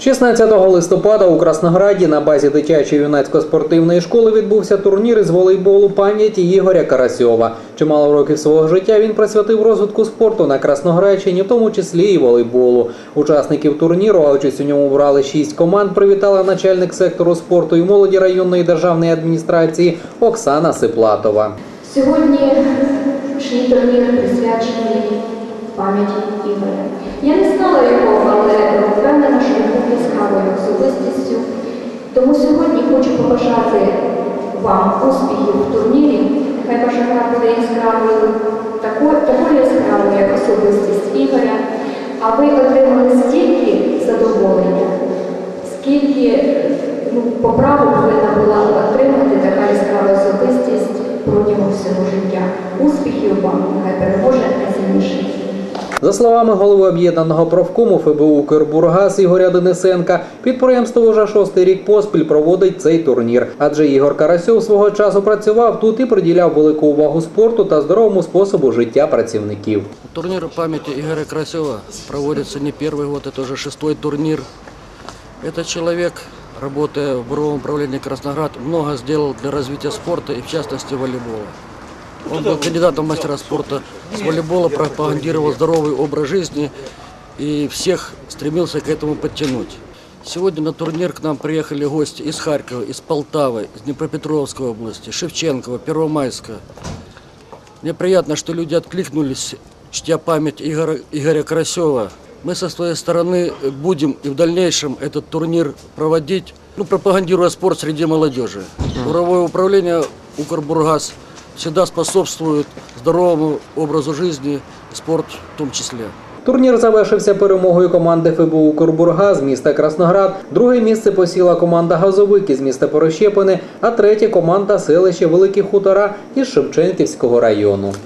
16 листопада у Краснограді на базі дитячої юнацько-спортивної школи відбувся турнір із волейболу пам'яті Ігоря Карасьова. Чимало років свого життя він присвятив розвитку спорту на Красноградщині, в тому числі і волейболу. Учасників турніру, а участь у ньому брали шість команд, привітала начальник сектору спорту і молоді районної державної адміністрації Оксана Сиплатова. Сьогоднішній турнір присвячений пам'яті Ігоря. Я не знала його, Тому сьогодні хочу побажати вам успіхів в турнірі. Нехай ваша гра буде яскравою, такою, яскравою, як особистість Ігоря. А ви отримали стільки задоволення, скільки ну, по праву повинна була отримати така яскрава особистість протягом всього життя. Успіхів вам, нехай переможе найсильніший. За словами голови об'єднаного профкому ФБУ «Укрбургаз» Ігоря Денисенка, підприємство уже шостий рік поспіль проводить цей турнір. Адже Ігор Карасьов свого часу працював тут і приділяв велику увагу спорту та здоровому способу життя працівників. Турнир памяти Игоря Красева проводится не первый год, это уже шестой турнир. Этот человек, работая в буровом управлении Красноград, много сделал для развития спорта и в частности волейбола. Он был кандидатом мастера спорта с волейбола, пропагандировал здоровый образ жизни и всех стремился к этому подтянуть. Сегодня на турнир к нам приехали гости из Харькова, из Полтавы, из Днепропетровской области, Шевченкова, Первомайска. Мне приятно, что люди откликнулись, чтя память Игоря, Игоря Карасева. Мы со своей стороны будем и в дальнейшем этот турнир проводить, ну, пропагандируя спорт среди молодежи. Буровое управление Укрбургаз всегда способствует здоровому образу жизни, спорт в том числе. Турнір завершився перемогою команди ФБУ Курбурга з міста Красноград. Друге місце посіла команда Газовики з міста Порощепини, а третє команда селище Великі Хутора із Шевченківського району.